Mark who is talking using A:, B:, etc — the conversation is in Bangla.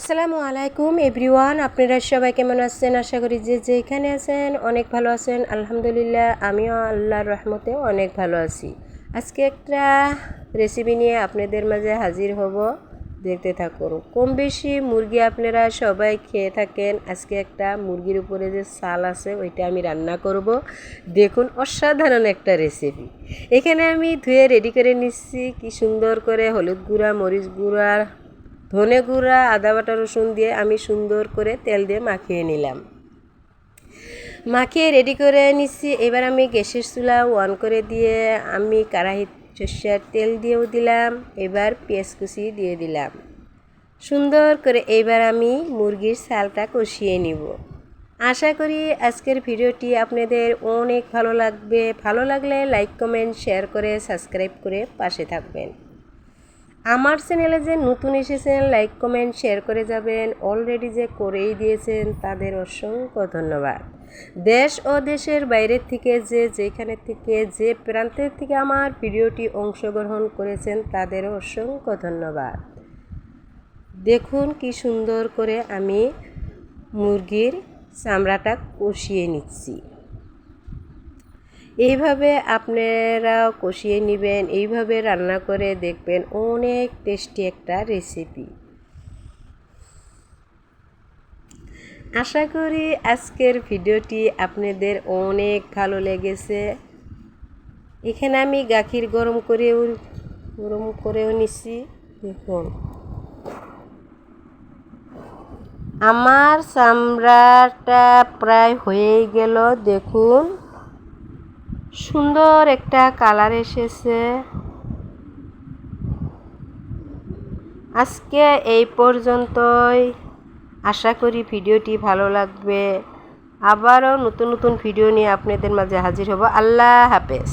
A: আসসালামু আলাইকুম, এভরিওয়ান। আপনারা সবাই কেমন আছেন? আশা করি যে যেখানে আছেন অনেক ভালো আছেন। আলহামদুলিল্লাহ, আমিও আল্লাহর রহমতে অনেক ভালো আছি। আজকে একটা রেসিপি নিয়ে আপনাদের মাঝে হাজির হব। দেখতে থাকুন। কম বেশি মুরগি আপনারা সবাই খেয়ে থাকেন। আজকে একটা মুরগির উপরে যে সাল আছে, ওইটা আমি রান্না করব। দেখুন, অসাধারণ একটা রেসিপি এখানে আমি ধুয়ে রেডি করে নিচ্ছি। কি সুন্দর করে হলুদ গুঁড়া, মরিচ গুঁড়া ধনে গুঁড়া, আদা বাটা রসুন দিয়ে আমি সুন্দর করে তেল দিয়ে মাখিয়ে নিলাম। মাখিয়ে রেডি করে নিচ্ছি। এবার আমি গ্যাসের চুলা অন করে দিয়ে আমি কড়াই সর্ষের তেল দিয়েও দিলাম। এবার পেঁয়াজ কুচি দিয়ে দিলাম। সুন্দর করে এবার আমি মুরগির চালটা কষিয়ে নিব। আশা করি আজকের ভিডিওটি আপনাদের অনেক ভালো লাগবে। ভালো লাগলে লাইক কমেন্ট শেয়ার করে সাবস্ক্রাইব করে পাশে থাকবেন। আমার চ্যানেলে যে নতুন এসেছেন লাইক কমেন্ট শেয়ার করে যাবেন অলরেডি যে করেই দিয়েছেন, তাদের অসংখ্য ধন্যবাদ। দেশ ও দেশের বাইরের থেকে যে, যেখানে থেকে যে প্রান্তের থেকে আমার ভিডিওটি অংশগ্রহণ করেছেন, তাদের অসংখ্য ধন্যবাদ। দেখুন কি সুন্দর করে আমি মুরগির চামড়াটা কষিয়ে নিচ্ছি। এইভাবে আপনারাও কষিয়ে নেবেন, এইভাবে রান্না করে দেখবেন অনেক টেস্টি একটা রেসিপি। আশা করি আজকের ভিডিওটি আপনাদের অনেক ভালো লেগেছে। এখানে আমি গাখির গরম করেও গরম করেও নিছি, দেখুন। আমার চামড়াটা প্রায় হয়েই গেল, দেখুন। সুন্দর একটা কালার এসেছে। আজকে এই পর্যন্তই। আশা করি ভিডিওটি ভালো লাগবে। আবারও নতুন নতুন ভিডিও নিয়ে আপনাদের মাঝে হাজির হব। আল্লাহ হাফেজ।